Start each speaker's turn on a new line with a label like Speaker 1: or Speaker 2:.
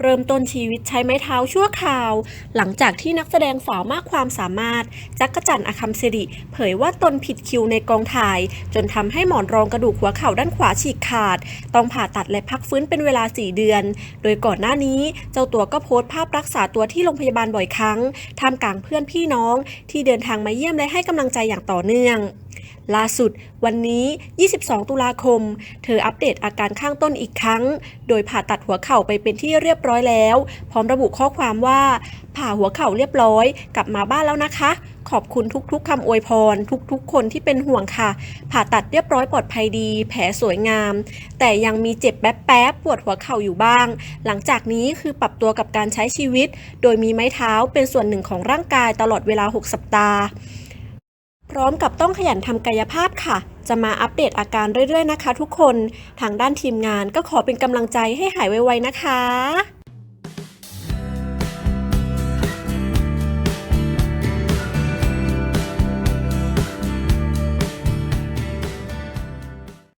Speaker 1: เริ่มต้นชีวิตใช้ไม้เท้าชั่วคราว หลังจากที่นักแสดงสาวมากความสามารถ จักรจันอคัมศิริ เผยว่าตนผิดคิวในกองถ่าย จนทำให้หมอนรองกระดูกหัวเข่าด้านขวาฉีกขาด ต้องผ่าตัดและพักฟื้นเป็นเวลา 4 เดือน โดยก่อนหน้านี้ เจ้าตัวก็โพสต์ภาพรักษาตัวที่โรงพยาบาลบ่อยครั้งท่ามกลางเพื่อนพี่น้อง ที่เดินทางมาเยี่ยมและให้กำลังใจอย่างต่อเนื่อง ล่าสุด วันนี้ 22 ตุลาคม เธออัปเดตอาการข้างต้นอีกครั้ง โดยผ่าตัดหัวเข่าไปเป็นที่เรียบร้อยแล้ว พร้อมระบุข้อความว่า ผ่าหัวเข่าเรียบร้อย กลับมาบ้านแล้วนะคะ ขอบคุณทุกๆคำอวยพร ทุกๆ คนที่เป็นห่วงค่ะ ผ่าตัดเรียบร้อยปลอดภัยดี แผลสวยงาม แต่ยังมีเจ็บแป๊บๆปวดหัวเข่าอยู่บ้าง หลังจากนี้คือปรับตัวกับการใช้ชีวิต โดยมีไม้เท้าเป็นส่วนหนึ่งของร่างกายตลอดเวลา 6 สัปดาห์ ร้อมกับต้องขยันทำกายภาพค่ะ จะมาอัปเดตอาการเรื่อยๆนะคะ ทุกคน ทางด้านทีมงานก็ขอเป็นกำลังใจให้หายไวๆนะคะ